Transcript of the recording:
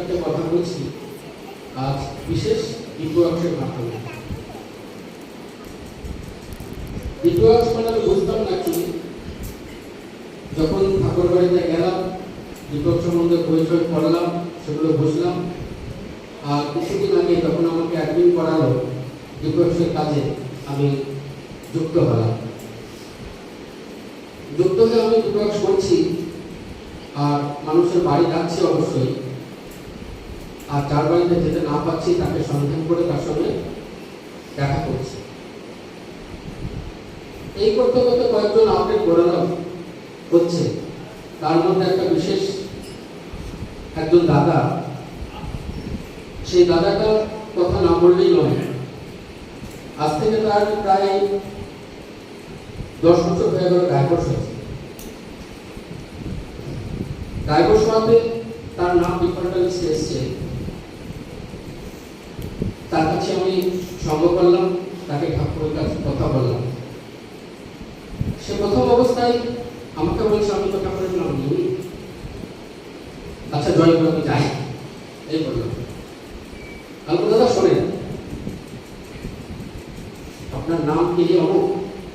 একটা কথা বলছি। আজ বিশেষ ইতিহাসের মাধ্যমে। ইতিহাস মানে আমি বুঝতাম না যখন ঠাকুর বাড়িতে গেলাম দীপক সম্বন্ধে পরিচয় করলাম, সেগুলো বুঝলাম। আর কিছুদিন আগে যখন আমাকে অ্যাডমিন করালো দীপকের কাজে, আমি যুক্ত হলাম। যুক্ত হয়ে আমি দীপক করছি, আর মানুষের বাড়ি যাচ্ছি অবশ্যই। আর যার বাড়িতে যেতে না পাচ্ছি তাকে সন্ধান করে তার সঙ্গে দেখা করছি। এই করতে করতে কয়েকজন আপডেট করানো হচ্ছে। তার মধ্যে একটা বিশেষ একজন দাদা। সেই দাদাটার কথা না বললেই নয়। আজ থেকে তার প্রায় দশ বছর হয়ে গেল ডাইভোর্স হয়েছে। ডাইভোর্স হওয়াতে তার নাম লিস্টে এসছে তার কাছে আমি সঙ্গ করলাম, তাকে ঠাকুরের কাছে কথা বললাম। সে প্রথম অবস্থায় আমাকে বলছে আমি তো ঠাকুরের নাম নিই আচ্ছা জয় করে যাই। এই বললাম আমি দাদা শোনেন। আপনার নাম কি অমুক